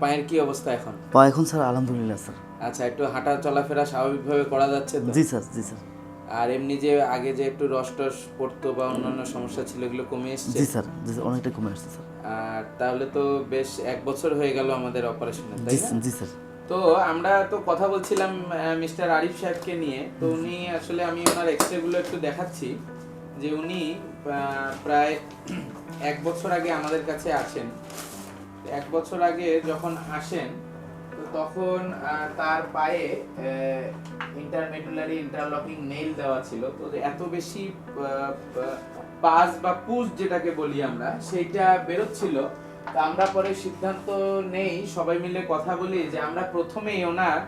পায়ের কি অবস্থা এখন? পা এখন স্যার আলহামদুলিল্লাহ স্যার। আচ্ছা একটু হাঁটা চলাফেরা স্বাভাবিকভাবে করা যাচ্ছে তো? জি স্যার জি স্যার। আর এমনি যে আগে যে একটু রস টস পড়তো বা অন্যান্য সমস্যা ছিল এগুলো কমে এসছে? জি স্যার জি স্যার অনেকটা কমে আসছে স্যার। আর তাহলে তো বেশ এক বছর হয়ে গেল আমাদের অপারেশনে তাই না? জি স্যার। তো আমরা তো কথা বলছিলাম মিস্টার আরিফ সাহেবকে নিয়ে। তো উনি আসলে আমি ওনার এক্সরে গুলো একটু দেখাচ্ছি যে উনি প্রায় এক বছর আগে আমাদের কাছে আসেন। এক বছর আগে যখন আসেন, তো তখন তার পায়ে ইন্টারমেডুলারি ইন্টারলকিং নেইল দেওয়া ছিল। তো এত বেশি পাস বা পুজ যেটাকে বলি আমরা, সেইটা বেরোচ্ছিল। তা আমরা পরে সিদ্ধান্ত নেই, সবাই মিলে কথা বলি যে আমরা প্রথমেই ওনার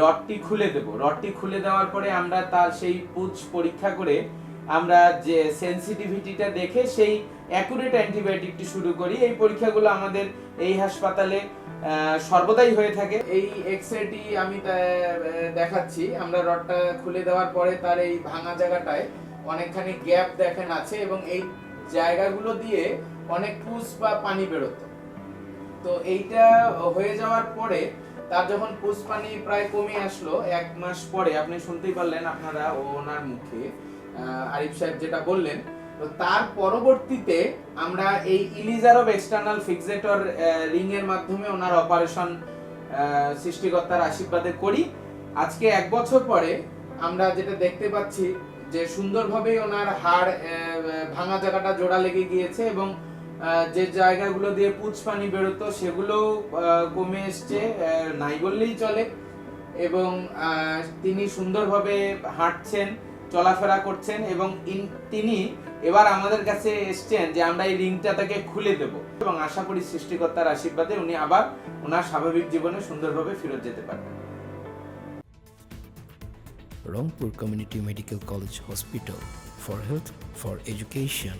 রডটি খুলে দেব। রডটি খুলে দেওয়ার পরে আমরা তার সেই পুজ পরীক্ষা করে আমরা যে সেন্সিটিভিটিটা দেখে সেই অ্যাকুরেট অ্যান্টিবায়োটিকটি শুরু করি। এই পরীক্ষাগুলো আমাদের এই হাসপাতালে সর্বদাই হয়ে থাকে। এই এক্সরেটি আমি দেখাচ্ছি। আমরা রডটা খুলে দেওয়ার পরে তার এই ভাঙা জায়গাটায় অনেকখানি গ্যাপ দেখেন আছে এবং এই জায়গাগুলো দিয়ে অনেক পুষ বা পানি বেরোতো। তো এইটা হয়ে যাওয়ার পরে তার যখন পুষ পানি প্রায় কমে আসলো, এক মাস পরে, আপনি শুনতেই পারলেন আপনারা ওনার মুখে আরিফ সাহেব যেটা বললেন তো তার পরবর্তীতে আমরা এই Ilizarov external fixator ring এর মাধ্যমে ওনার অপারেশন সৃষ্টিকর্তার আশীর্বাদে করি। আজকে এক বছর পরে আমরা যেটা দেখতে পাচ্ছি যে সুন্দরভাবেই ওনার হাড় ভাঙা জায়গাটা জোড়া লেগে গিয়েছে এবং যে জায়গাগুলো দিয়ে পুচ পানি বেরোতো সেগুলোও আহ, কমে এসছে নাই বললেই চলে। এবং তিনি সুন্দরভাবে হাঁটছেন। চলাফেরা করছেন এবং তিনি এবার আমাদের কাছে এসছেন যে আমরা এই রিংটা তাকে খুলে দেব। এবং আশা করি সৃষ্টিকর্তার আশীর্বাদে উনি আবার ওনার স্বাভাবিক জীবনে সুন্দরভাবে ফেরত যেতে পারবেন। Rangpur community medical college hospital for health for education,